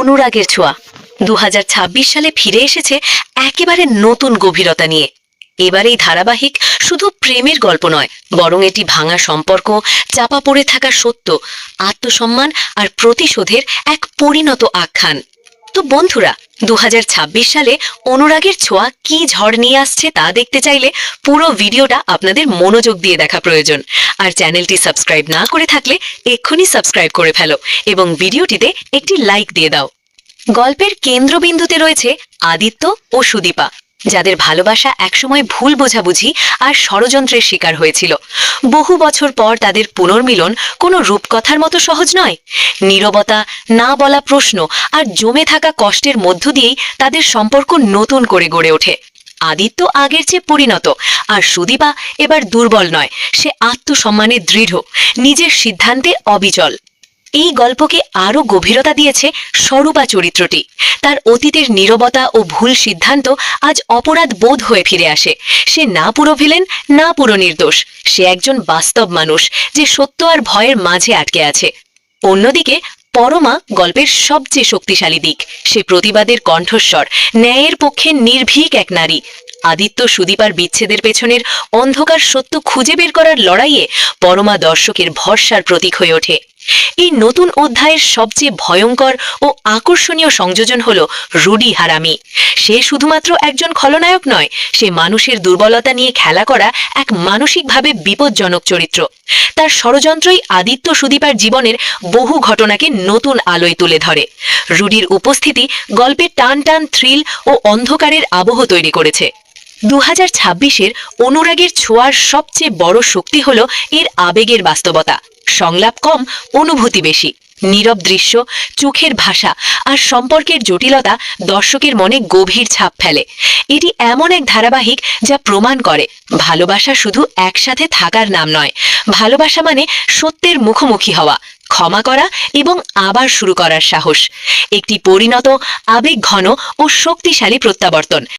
অনুরাগের ছোঁয়া। দু হাজার ছাব্বিশ সালে ফিরে এসেছে একেবারে নতুন গভীরতা নিয়ে। এবার এই ধারাবাহিক শুধু প্রেমের গল্প নয়, বরং এটি ভাঙা সম্পর্ক, চাপা পড়ে থাকা সত্য, আত্মসম্মান আর প্রতিশোধের এক পরিণত আখ্যান। তো বন্ধুরা দু সালে অনুরাগের ছোঁয়া কি ঝড় নিয়ে আসছে তা দেখতে চাইলে পুরো ভিডিওটা আপনাদের মনোযোগ দিয়ে দেখা প্রয়োজন। আর চ্যানেলটি সাবস্ক্রাইব না করে থাকলে এক্ষুনি সাবস্ক্রাইব করে ফেলো এবং ভিডিওটিতে একটি লাইক দিয়ে দাও। গল্পের কেন্দ্রবিন্দুতে রয়েছে আদিত্য ও সুদীপা। যাদের ভালোবাসা একসময় ভুল বোঝাবুঝি আর ষড়যন্ত্রের শিকার হয়েছিল। বহু বছর পর তাদের পুনর্মিলন কোনো রূপকথার মতো সহজ নয়। নীরবতা, না বলা প্রশ্ন আর জমে থাকা কষ্টের মধ্য দিয়েই তাদের সম্পর্ক নতুন করে গড়ে ওঠে। আদিত্য আগের চেয়ে পরিণত আর সুদীপা এবার দুর্বল নয়, সে আত্মসম্মানে দৃঢ়, নিজের সিদ্ধান্তে অবিচল। এই গল্পকে আরও গভীরতা দিয়েছে স্বরূপা চরিত্রটি। তার অতীতের নীরবতা ও ভুল সিদ্ধান্ত আজ অপরাধ বোধ হয়ে ফিরে আসে। সে না পুরো ভিলেন, না পুরো নির্দোষ। সে একজন বাস্তব মানুষ যে সত্য আর ভয়ের মাঝে আটকে আছে। অন্যদিকে, পরমা গল্পের সবচেয়ে শক্তিশালী দিক। সে প্রতিবাদের কণ্ঠস্বর, ন্যায়ের পক্ষে নির্ভীক এক নারী। আদিত্য সুদীপার বিচ্ছেদের পেছনের অন্ধকার সত্য খুঁজে বের করার লড়াইয়ে পরমা দর্শকের ভরসার প্রতীক হয়ে ওঠে। এই নতুন অধ্যায়ের সবচেয়ে ভয়ঙ্কর ও আকর্ষণীয় সংযোজন হল রুডি হারামি। সে শুধুমাত্র একজন খলনায়ক নয়, সে মানুষের দুর্বলতা নিয়ে খেলা করা এক মানসিকভাবে বিপজ্জনক চরিত্র। তার ষড়যন্ত্রই আদিত্য সুদীপার জীবনের বহু ঘটনাকে নতুন আলোয় তুলে ধরে। রুডির উপস্থিতি গল্পে টান টান থ্রিল ও অন্ধকারের আবহ তৈরি করেছে। দু হাজার ছাব্বিশের অনুরাগের ছোঁয়ার সবচেয়ে বড় শক্তি হল এর আবেগের বাস্তবতা। সংলাপ কম, অনুভূতি বেশি। নীরব দৃশ্য, চোখের ভাষা আর সম্পর্কের জটিলতা দর্শকের মনে গভীর ছাপ ফেলে। এটি এমন এক ধারাবাহিক যা প্রমাণ করে, ভালোবাসা শুধু একসাথে থাকার নাম নয়। ভালোবাসা মানে সত্যের মুখোমুখি হওয়া, ক্ষমা করা এবং আবার শুরু করার সাহস। একটি পরিণত আবেগ ঘন ও শক্তিশালী প্রত্যাবর্তন।